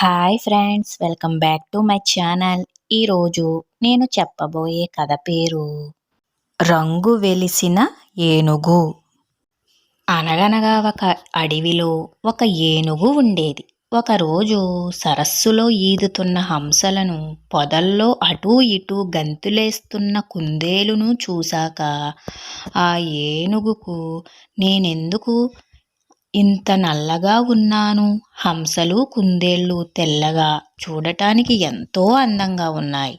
Hi friends welcome back to my channel ఈరోజు నేను చెప్పబోయే కథ పేరు రంగు వెలిసిన ఏనుగు. అనగనగా ఒక అడవిలో ఒక ఏనుగు ఉండేది. ఒకరోజు సరస్సులో ఈదుతున్న హంసలను పొదల్లో అటూ ఇటూ గంతులేస్తున్న కుందేలును చూశాక ఆ ఏనుగుకు నేనెందుకు ఇంత నల్లగా ఉన్నాను. హంసలు కుందేళ్ళు తెల్లగా చూడటానికి ఎంతో అందంగా ఉన్నాయి.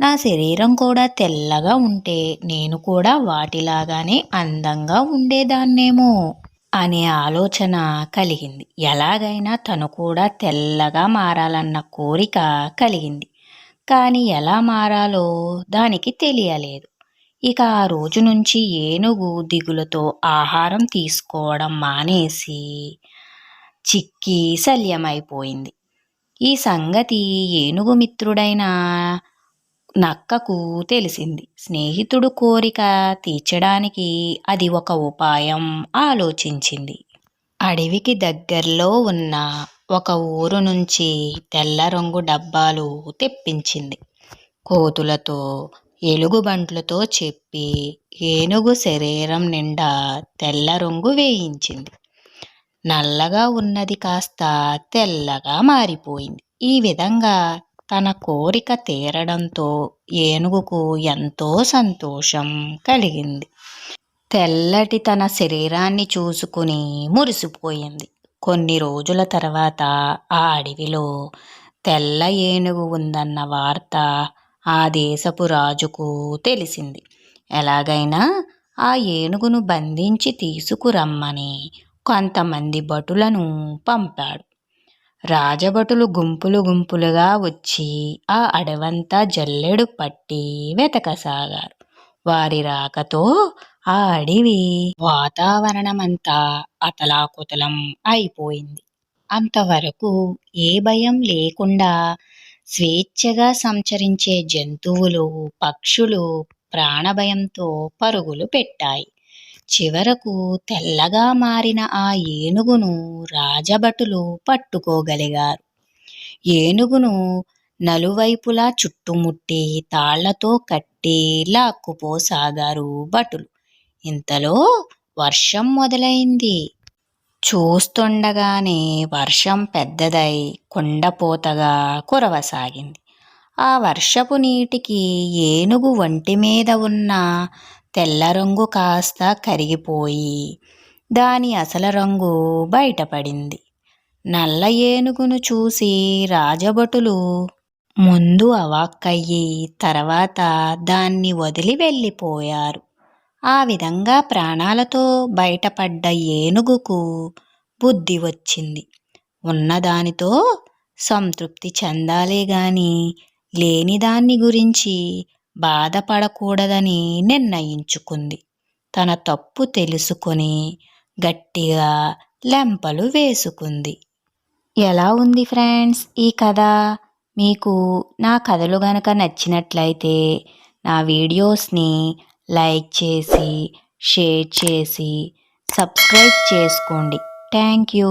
నా శరీరం కూడా తెల్లగా ఉంటే నేను కూడా వాటిలాగానే అందంగా ఉండేదాన్నేమో అనే ఆలోచన కలిగింది. ఎలాగైనా తను కూడా తెల్లగా మారాలన్న కోరిక కలిగింది. కానీ ఎలా మారాలో దానికి తెలియలేదు. ఇక ఆ రోజు నుంచి ఏనుగు దిగులతో ఆహారం తీసుకోవడం మానేసి చిక్కి శల్యమైపోయింది. ఈ సంగతి ఏనుగు మిత్రుడైన నక్కకు తెలిసింది. స్నేహితుడు కోరిక తీర్చడానికి అది ఒక ఉపాయం ఆలోచించింది. అడవికి దగ్గరలో ఉన్న ఒక ఊరు నుంచి తెల్ల రంగు డబ్బాలు తెప్పించింది. కోతులతో ఎలుగుబంట్లతో చెప్పి ఏనుగు శరీరం నిండా తెల్ల రంగు వేయించింది. నల్లగా ఉన్నది కాస్త తెల్లగా మారిపోయింది. ఈ విధంగా తన కోరిక తీరడంతో ఏనుగుకు ఎంతో సంతోషం కలిగింది. తెల్లటి తన శరీరాన్ని చూసుకుని మురిసిపోయింది. కొన్ని రోజుల తర్వాత ఆ అడవిలో తెల్ల ఏనుగు ఉందన్న వార్త ఆ దేశపు రాజుకు తెలిసింది. ఎలాగైనా ఆ ఏనుగును బంధించి తీసుకురమ్మని కొంతమంది భటులను పంపాడు. రాజభటులు గుంపులు గుంపులుగా వచ్చి ఆ అడవంతా జల్లెడు పట్టి వెతకసాగారు. వారి రాకతో ఆ అడవి వాతావరణమంతా అతలాకుతలం అయిపోయింది. అంతవరకు ఏ భయం లేకుండా స్వేచ్ఛగా సంచరించే జంతువులు పక్షులు ప్రాణభయంతో పరుగులు పెట్టాయి. చివరకు తెల్లగా మారిన ఆ ఏనుగును రాజభటులు పట్టుకోగలిగారు. ఏనుగును నలువైపులా చుట్టుముట్టి తాళ్ళతో కట్టి లాక్కుపోసాగారు భటులు. ఇంతలో వర్షం మొదలైంది. చూస్తుండగానే వర్షం పెద్దదై కుండపోతగా కురవసాగింది. ఆ వర్షపు నీటికి ఏనుగు ఒంటి మీద ఉన్న తెల్ల రంగు కాస్త కరిగిపోయి దాని అసలు రంగు బయటపడింది. నల్ల ఏనుగును చూసి రాజభటులు ముందు అవాక్కయ్యి తర్వాత దాన్ని వదిలి వెళ్ళిపోయారు. ఆ విధంగా ప్రాణాలతో బయటపడ్డ ఏనుగుకు బుద్ధి వచ్చింది. ఉన్నదానితో సంతృప్తి చెందాలే గాని లేనిదాన్ని గురించి బాధపడకూడదని నిర్ణయించుకుంది. తన తప్పు తెలుసుకొని గట్టిగా లెంపలు వేసుకుంది. ఎలా ఉంది ఫ్రెండ్స్ ఈ కథ? మీకు నా కథలు గనక నచ్చినట్లయితే నా వీడియోస్ని లైక్ చేసి షేర్ చేసి సబ్స్క్రైబ్ చేసుకోండి. Thank you.